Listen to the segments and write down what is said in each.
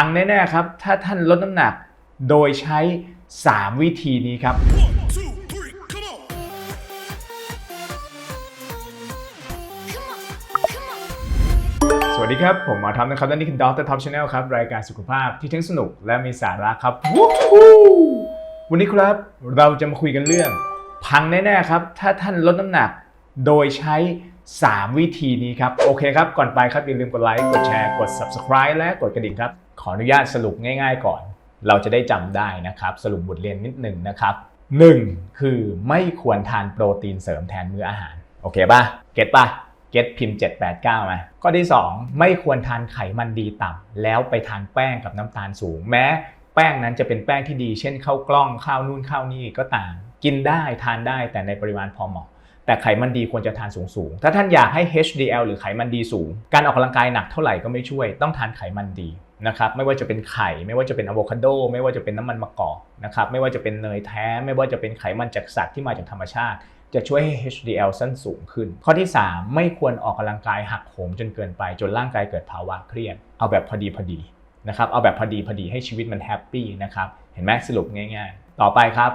พังแน่ๆครับ ถ้าท่านลดน้ำหนักโดยใช้ 3 วิธีนี้ครับ One, two, three, come on. Come on, come on. สวัสดีครับ ผมหมอทอมนะครับและนี่คือ Doctor Top Channel ครับ รายการสุขภาพที่ทั้งสนุกและมีสาระครับวู้ฮู้วันนี้ครับเราจะมาคุยกันเรื่อง พังแน่ๆครับ ถ้าท่านลดน้ำหนักโดยใช้ 3 วิธีนี้ครับ โอเคครับ ก่อนไปครับอย่าลืมกดไลค์ กดแชร์ กด Subscribe และกดกระดิ่งครับ ขออนุญาตสรุปง่าย ๆ ก่อน เราจะได้จำได้นะครับ สรุปบทเรียนนิดหนึ่งนะครับ 1. คือไม่ควรทานโปรตีนเสริมแทนมื้ออาหาร โอเคป่ะ เก็ตป่ะ เก็ตพิมพ์ 789มาข้อที่ 2 ไม่ควรทานไขมันดีต่ำแล้วไปทานแป้งกับน้ำตาลสูง แม้ แป้งนั้นจะเป็นแป้งที่ดี เช่นข้าวกล้องข้าวนู่นข้าวนี่ก็ตาม กินได้ทานได้แต่ในปริมาณพอเหมาะ แต่ไขมันดีควรจะทานสูงสูงๆ ถ้าท่านอยากให้ HDL หรือไขมันดีสูง การออกกำลังกายหนักเท่าไหร่ก็ไม่ช่วย ต้องทานไขมันดีนะครับ ไม่ว่าจะเป็นไข่ ไม่ว่าจะเป็นอะโวคาโด ไม่ว่าจะเป็นน้ำมันมะกอกนะครับ ไม่ว่าจะเป็นเนยแท้ ไม่ว่าจะเป็นไขมันจากสัตว์ที่มาจากธรรมชาติ จะช่วยให้ HDL สั้นสูงขึ้น ข้อที่ 3 ไม่ควรออกกำลังกายหักโหมจนเกินไป จนร่างกายเกิดภาวะเครียด เอาแบบพอดีพอดีนะครับ เอาแบบพอดีพอดีให้ชีวิตมันแฮปปี้นะครับ เห็นไหมสรุปง่าย ๆ ต่อไปครับ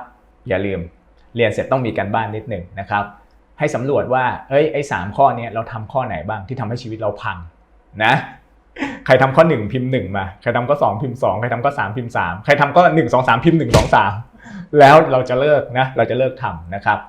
อย่าลืม เรียนเสร็จต้องมีการบ้านนิดหนึ่งนะครับ ให้สำรวจว่าเอ้ยไอ้สามข้อเนี้ยเราทำข้อไหนบ้างที่ทำให้ชีวิตเราพังนะใครทำข้อ1พิมพ์1มา ใครทำข้อ2พิมพ์2ใครทำข้อ3พิมพ์3ใครทำข้อ1 2 3พิมพ์1 2 3แล้วเราจะเลิกนะเราจะเลิกทำนะครับ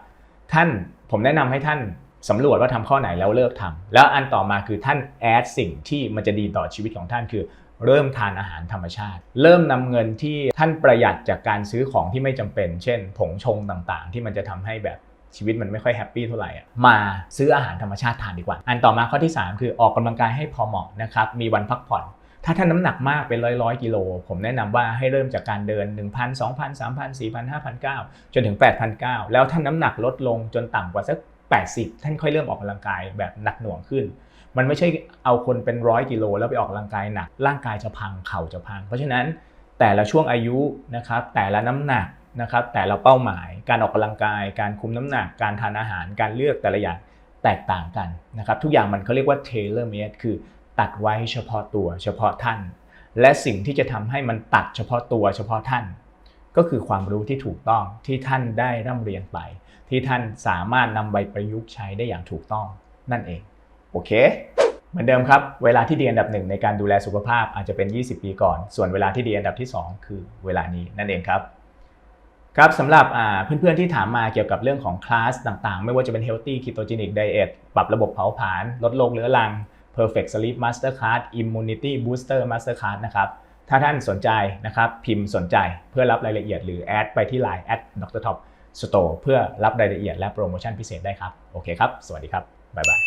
ท่านผมแนะนำให้ท่านสำรวจว่าทำข้อไหนแล้วเลิกทำแล้วอันต่อมาคือท่านแอดสิ่งที่มันจะดีต่อชีวิตของท่านคือ เริ่มทานอาหารธรรมชาติ เริ่มนำเงินที่ท่านประหยัดจากการซื้อของที่ไม่จำเป็น เช่น ผงชงต่างๆ ที่มันจะทำให้แบบ ชีวิตมันไม่ค่อยแฮปปี้เท่าไหร่อะมาซื้ออาหารธรรมชาติทานดีกว่า อันต่อมาข้อที่ 3 คือออกกำลังกายให้พอเหมาะนะครับมีวันพักผ่อน ถ้าท่านน้ำหนักมากเป็นร้อยร้อยกิโล ผมแนะนำว่าให้เริ่มจากการเดิน 1,000 2,000 3,000 4,000 5,009จนถึง8,000 9แล้วท่านน้ำหนักลดลงจนต่ำกว่าสัก 80 ท่านค่อยเริ่มออกกำลังกายแบบหนักหน่วงขึ้นมันไม่ใช่เอาคนเป็นร้อยกิโลแล้วไปออกกำลังกายหนัก ร่างกายจะพังเข่าจะพัง เพราะฉะนั้นแต่ละช่วงอายุนะครับแต่ละน้ำหนัก นะครับแต่ละเป้าหมายการออกกำลังกาย การคุมน้ำหนัก การทานอาหารการเลือกแต่ละอย่างแตกต่างกันนะครับทุกอย่างมันเขาเรียกว่า tailor made คือตัดไว้เฉพาะตัวเฉพาะท่าน และสิ่งที่จะทำให้มันตัดเฉพาะตัวเฉพาะท่าน ก็คือความรู้ที่ถูกต้องที่ท่านได้ร่ำเรียนไป ที่ท่านสามารถนำไปประยุกต์ใช้ได้อย่างถูกต้องนั่นเอง โอเค เหมือนเดิมครับ เวลาที่ดีอันดับหนึ่งในการดูแลสุขภาพอาจจะเป็น 20 ปีก่อน ส่วนเวลาที่ดีอันดับที่ 2 คือเวลานี้นั่นเองครับ ครับสำหรับเพื่อนๆที่ถามมาเกี่ยวกับเรื่องของคลาสต่างๆ ไม่ว่าจะเป็น healthy ketogenic diet ปรับระบบเผาผลาญลดโรคเรื้อรัง perfect sleep master class immunity booster master class นะครับถ้าท่านสนใจนะครับพิมพ์สนใจเพื่อรับรายละเอียดหรือแอดไปที่ Line at Dr. Top Store เพื่อรับรายละเอียดและโปรโมชั่นพิเศษได้ครับ โอเคครับ สวัสดีครับ บ๊ายบาย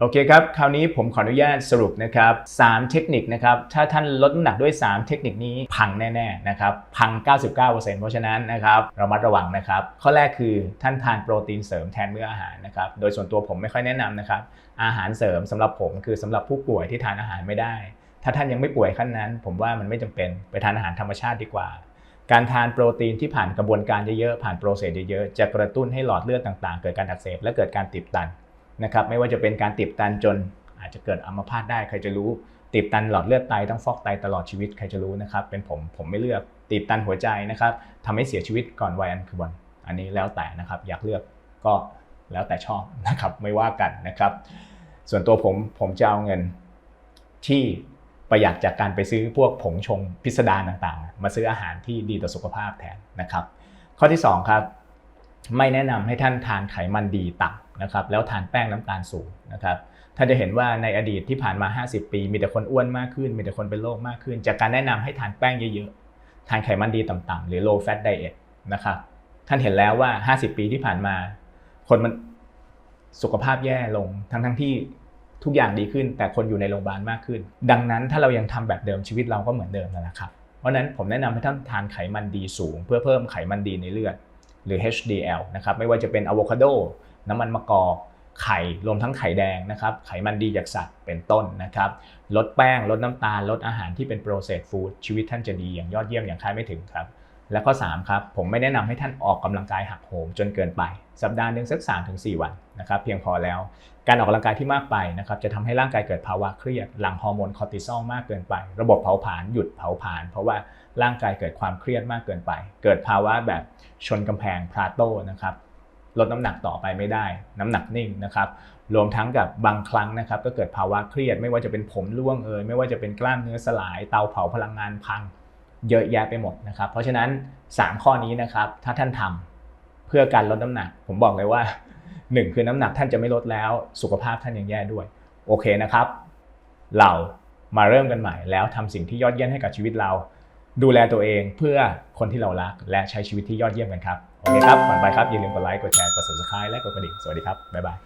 โอเคครับ คราวนี้ผมขออนุญาตสรุปนะครับ3เทคนิคนะครับถ้าท่านลดน้ำหนักด้วย 3 เทคนิคนี้พังแน่ๆนะครับพัง 99%เพราะฉะนั้นนะครับเรามัดระวังนะครับ ข้อแรกคือท่านทานโปรตีนเสริมแทนมื้ออาหารนะครับโดยส่วนตัวผมไม่ค่อยแนะนำนะครับอาหารเสริมสำหรับผมคือสำหรับผู้ป่วยที่ทานอาหารไม่ได้ ถ้าท่านยังไม่ป่วยขั้นนั้น ผมว่ามันไม่จำเป็นไปทานอาหารธรรมชาติดีกว่าการทานโปรตีนที่ผ่านกระบวนการเยอะๆ ผ่านโปรเซสเยอะๆ จะกระตุ้นให้หลอดเลือดต่างๆ เกิดการอักเสบและเกิดการตีบตัน นะครับไม่ว่าจะเป็นการตีบตันจนอาจจะเกิดอัมพาตได้ใครจะรู้ตีบตันหลอดเลือดไตต้องฟอกไตตลอดชีวิตใครจะรู้นะครับ เป็นผมผมไม่เลือกตีบตันหัวใจนะครับทำให้เสียชีวิตก่อนวัยอันควรอันนี้แล้วแต่นะครับอยากเลือกก็แล้วแต่ชอบนะครับไม่ว่ากันนะครับ ส่วนตัวผมผมจะเอาเงินที่ประหยัดจากการไปซื้อพวกผงชงพิสดารต่างๆ มาซื้ออาหารที่ดีต่อสุขภาพแทนนะครับ ข้อที่2ครับไม่แนะนำให้ท่านทานไขมันดีต่ำ นะครับแล้วทานแป้งน้ำตาลสูงนะครับท่านจะเห็นว่าในอดีตที่ผ่านมา 50 ปี มีแต่คนอ้วนมากขึ้น มีแต่คนเป็นโรคมากขึ้น จากการแนะนำให้ทานแป้งเยอะๆ ทานไขมันดีต่ำๆหรือ low fat diet นะครับท่านเห็นแล้วว่า 50 ปีที่ผ่านมา คนมันสุขภาพแย่ลงทั้งๆที่ทุกอย่างดีขึ้น แต่คนอยู่ในโรงพยาบาลมากขึ้น ดังนั้นถ้าเรายังทำแบบเดิมชีวิตเราก็เหมือนเดิมนั่นแหละครับ เพราะฉะนั้นผมแนะนำให้ท่านทานไขมันดีสูง เพื่อเพิ่มไขมันดีในเลือดหรือ HDL นะครับไม่ว่าจะเป็นอะโวคาโด น้ำมันมะกอกไข่รวมทั้งไข่แดงนะครับไขมันดีจากสัตว์เป็นต้นนะครับ ลดแป้ง ลดน้ำตาล ลดอาหารที่เป็น processed food ชีวิตท่านจะดีอย่างยอดเยี่ยมอย่างคาดไม่ถึงครับ และข้อ3ครับผมไม่แนะนำให้ท่านออกกำลังกายหักโหมจนเกินไป สัปดาห์หนึ่งสัก3-4วันนะครับเพียงพอแล้ว การออกกำลังกายที่มากไปนะครับจะทำให้ร่างกายเกิดภาวะเครียด หลั่งฮอร์โมนคอร์ติซอลมากเกินไป ระบบเผาผลาญหยุดเผาผลาญเพราะว่าร่างกายเกิดความเครียดมากเกินไป เกิดภาวะแบบชนกำแพงพลาโตนะครับ ลดน้ำหนักต่อไปไม่ได้ น้ำหนักนิ่งนะครับรวมทั้งกับบางครั้งนะครับก็เกิดภาวะเครียด ไม่ว่าจะเป็นผมร่วงเอ่ยไม่ว่าจะเป็นกล้ามเนื้อสลายเตาเผาพลังงานพังเยอะแยะไปหมดนะครับ เพราะฉะนั้น 3 ข้อนี้นะครับถ้าท่านทำเพื่อการลดน้ำหนัก ผมบอกเลยว่า 1 คือน้ำหนักท่านจะไม่ลดแล้วสุขภาพท่านยังแย่ด้วย โอเคนะครับ เรามาเริ่มกันใหม่แล้วทำสิ่งที่ยอดเยี่ยมให้กับชีวิตเรา ดูแลตัวเองเพื่อคนที่เรารัก และใช้ชีวิตที่ยอดเยี่ยมกันครับ โอเคครับ ก่อนไปครับ อย่าลืมกดไลค์ กดแชร์ กด subscribe และกดกระดิ่ง สวัสดีครับ บ๊ายบาย